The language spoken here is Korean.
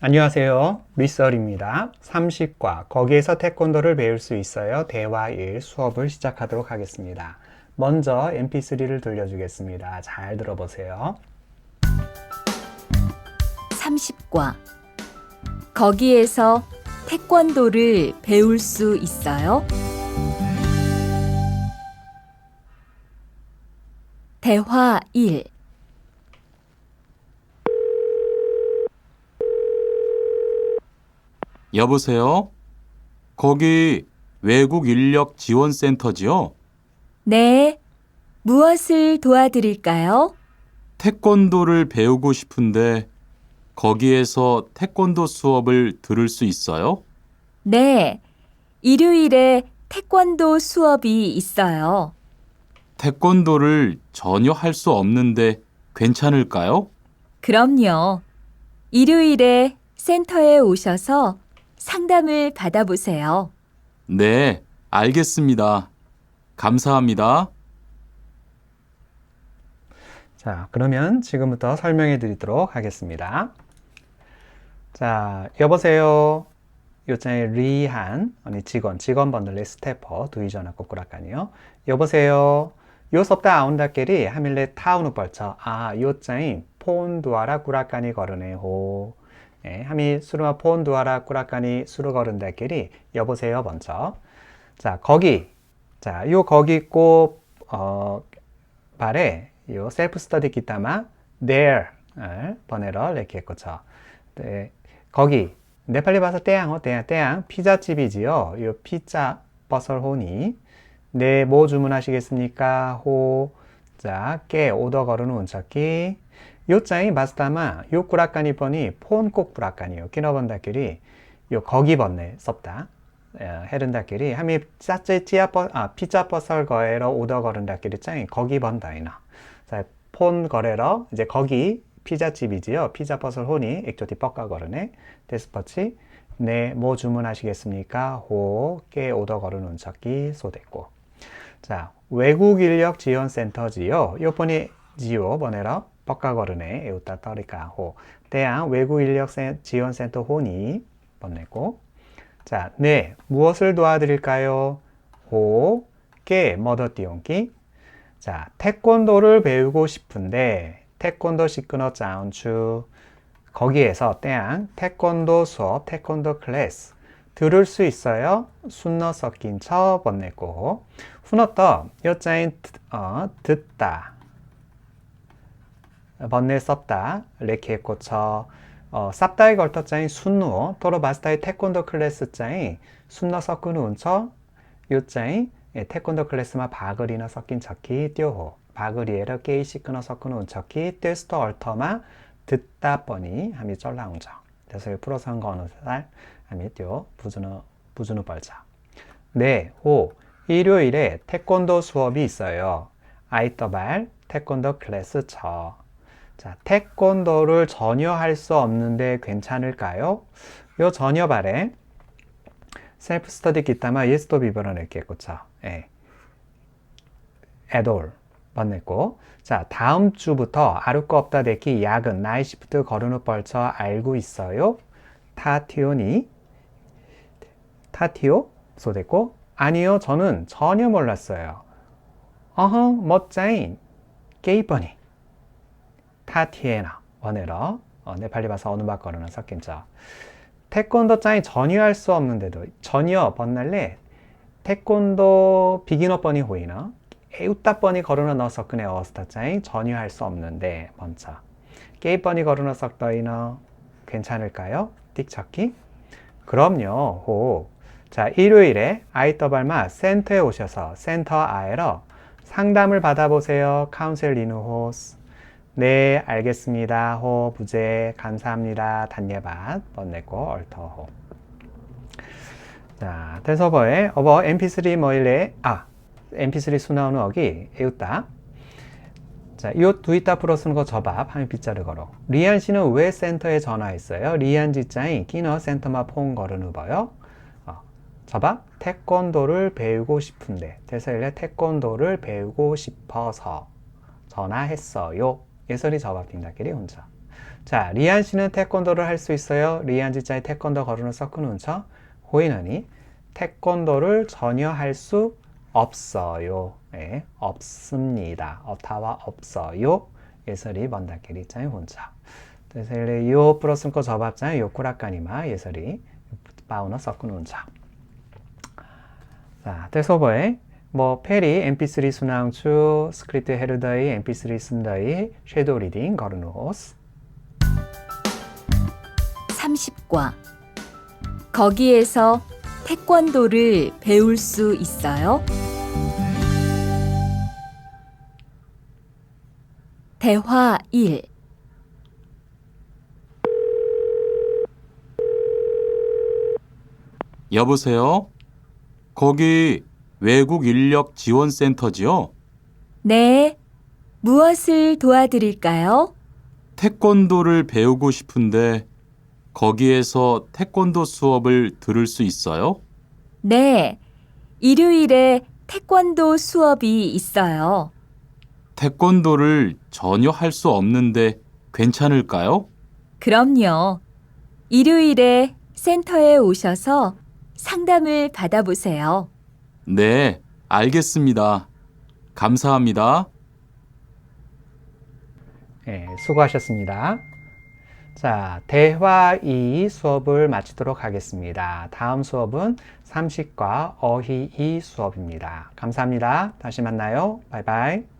안녕하세요. 리썰입니다. 30과 거기에서 태권도를 배울 수 있어요. 대화 1 수업을 시작하도록 하겠습니다. 먼저 mp3를 돌려주겠습니다. 잘 들어보세요. 30과 거기에서 태권도를 배울 수 있어요? 대화 1 여보세요? 거기 외국 인력 지원 센터지요? 네. 무엇을 도와드릴까요? 태권도를 배우고 싶은데 거기에서 태권도 수업을 들을 수 있어요? 네. 일요일에 태권도 수업이 있어요. 태권도를 전혀 할 수 없는데 괜찮을까요? 그럼요. 일요일에 센터에 오셔서 상담을 받아보세요. 네, 알겠습니다. 감사합니다. 자, 그러면 지금부터 설명해 드리도록 하겠습니다. 자, 여보세요. 요장의 리한, 아니 직원, 직원 번들레 스태퍼, 두이전화 꼬꾸라까니요. 여보세요. 요 섭다 아운다끼리 하밀레 타우누 벌쳐. 아, 요장이 폰 두아라 꾸라까니 거르네호. 예, 하미 수루마 폰 두아라 꾸라까니 수루 거른다끼리 여보세요 먼저. 자, 거기. 자, 요 거기 있고, 어, 발에 요 셀프 스터디 기타마 there 을 번외로 이렇게 했고죠. 네, 거기 네팔리 봐서 떼양 어 떼양 떼양 피자집이지요. 요 피자 버설호니 네뭐 주문하시겠습니까? 호 자, 깨 오더 거르는 운척기 요 짱이 마스타마 요 꾸라까니 번이 폰꼭 꾸라까니 요. 끼너번다끼리 요 거기 번네 섭다. 헤른다끼리 하미 짜째 찌아 버 아, 피자 버설 거에러 오더 거른다끼리 짱이 거기 번다이나. 자, 폰 거래러 이제 거기 피자집이지요. 피자 버설 호니 액조티 뻑가 거르네. 데스퍼치 네, 뭐 주문하시겠습니까? 호, 깨 오더 거르는 운척기 소됐고. 자, 외국 인력 지원 센터지요. 요번이 지요 번에러 뻑가 거르네. 에우따 떠리까 호. 대양 외국 인력 센- 지원 센터 호니 번내고. 자, 네, 무엇을 도와드릴까요? 호, 깨 머더 띠용기. 자, 태권도를 배우고 싶은데 태권도 시끄러 자운추 거기에서 때양 태권도 수업, 태권도 클래스 들을 수 있어요. 순너 섞인 쳐 번내고 훈어떠 여자인 어, 듣다 번내 썼다 꽂혀 어, 쌉다이 걸터짜인 순누 또로 바스타이 태권도 클래스 짜인 순너 섞은 운처 요짜인 예, 태권도 클래스마 바그리너 섞인 척기 띄호호 바그리에러 게이시 끊어 섞은 운척기 떼스터 얼터마 듣다 뻔히 함이 쩔라운저. 그래서 풀어서 한 거는 살 함이 띄어 부주너 부주너 벌자. 네호 일요일에 태권도 수업이 있어요. 아이떠발 태권도 클래스 쳐 자, 태권도를 전혀 할 수 없는데 괜찮을까요? 요 전혀 발에 셀프 스터디 기타마 예스도 비버런 이렇게 꽂혀. 예. 에돌 번냈고 자 다음 주부터 거 없다 데키 야근 나이 시프트 거르는 벌쳐 알고 있어요? 타티오니 타티오 소됐고 아니요 저는 전혀 몰랐어요. 어허 멋짜인 게이버니 타티에나 원에러 어, 네팔리 봐서 어느 바거르는 섞인죠. 태권도 짱이 전혀 할 수 없는데도 전혀 번날래 태권도 비기너 뻔이 호이나 에우따 뻔이 거르나 넣어서 그네 어스타 짱이 전혀 할 수 없는데 먼저 게이 뻔이 거르나 썩더이너 괜찮을까요? 띡 찾기? 그럼요 호. 자 일요일에 아이떠발마 센터에 오셔서 센터 아에러 상담을 받아보세요 카운셀 리누호스 네, 알겠습니다. 호, 부재, 감사합니다. 단예밭, 번내고, 얼터호. 자, 대서버에 어버 mp3 뭐일래, 아, mp3 수나오는 어기, 에웃다. 자, 요 두이따 풀어쓰는 거 저밥, 하면 빗자루 걸어. 리안 씨는 왜 센터에 전화했어요? 리안 지짱이 끼너 센터마 폰 걸은 후버요. 어, 저밥, 태권도를 배우고 싶은데, 대서일래 태권도를 배우고 싶어서 전화했어요. 예설이 저밥 빙다끼리 혼자. 자, 리안 씨는 태권도를 할 수 있어요. 리안 지자에 태권도 거르는 섞은 운처. 호인원이 태권도를 전혀 할 수 없어요. 예, 없습니다. 없다와 없어요. 예설이 먼다끼리 짜의 혼자. 그래서 요 플러스 거 접합자의 요 꾸락가니마 예설이 바우너 섞은 운자. 자, 대소보에 뭐 페리 mp3 순항추 스크립트 헤르다이 mp3 쓴다이 섀도우 리딩 거르노스 30과 거기에서 태권도를 배울 수 있어요? 대화 1 여보세요? 거기 외국 인력 지원 센터지요? 네. 무엇을 도와드릴까요? 태권도를 배우고 싶은데 거기에서 태권도 수업을 들을 수 있어요? 네. 일요일에 태권도 수업이 있어요. 태권도를 전혀 할 수 없는데 괜찮을까요? 그럼요. 일요일에 센터에 오셔서 상담을 받아보세요. 네, 알겠습니다. 감사합니다. 예, 수고하셨습니다. 자, 대화 2 수업을 마치도록 하겠습니다. 다음 수업은 30과 어휘 2 수업입니다. 감사합니다. 다시 만나요. 바이바이.